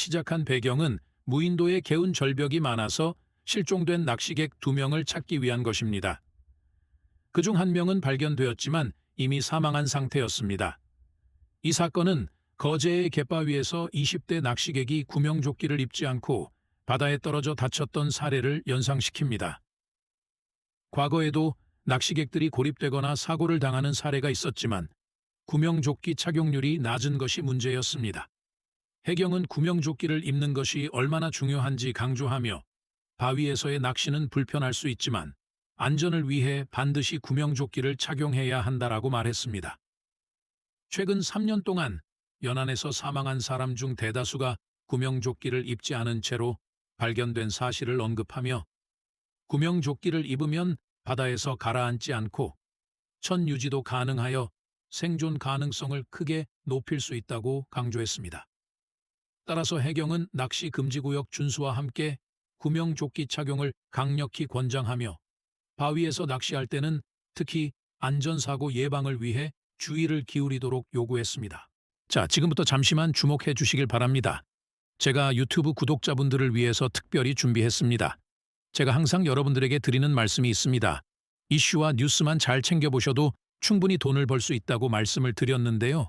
시작한 배경은 무인도에 개운 절벽이 많아서 실종된 낚시객 두 명을 찾기 위한 것입니다. 그중 한 명은 발견되었지만 이미 사망한 상태였습니다. 이 사건은 거제의 갯바 위에서 20대 낚시객이 구명조끼를 입지 않고 바다에 떨어져 다쳤던 사례를 연상시킵니다. 과거에도 낚시객들이 고립되거나 사고를 당하는 사례가 있었지만 구명조끼 착용률이 낮은 것이 문제였습니다. 해경은 구명조끼를 입는 것이 얼마나 중요한지 강조하며 바위에서의 낚시는 불편할 수 있지만 안전을 위해 반드시 구명조끼를 착용해야 한다라고 말했습니다. 최근 3년 동안 연안에서 사망한 사람 중 대다수가 구명조끼를 입지 않은 채로 발견된 사실을 언급하며 구명조끼를 입으면 바다에서 가라앉지 않고 천 유지도 가능하여 생존 가능성을 크게 높일 수 있다고 강조했습니다. 따라서 해경은 낚시 금지구역 준수와 함께 구명조끼 착용을 강력히 권장하며 바위에서 낚시할 때는 특히 안전사고 예방을 위해 주의를 기울이도록 요구했습니다. 자, 지금부터 잠시만 주목해 주시길 바랍니다. 제가 유튜브 구독자분들을 위해서 특별히 준비했습니다. 제가 항상 여러분들에게 드리는 말씀이 있습니다. 이슈와 뉴스만 잘 챙겨보셔도 충분히 돈을 벌 수 있다고 말씀을 드렸는데요.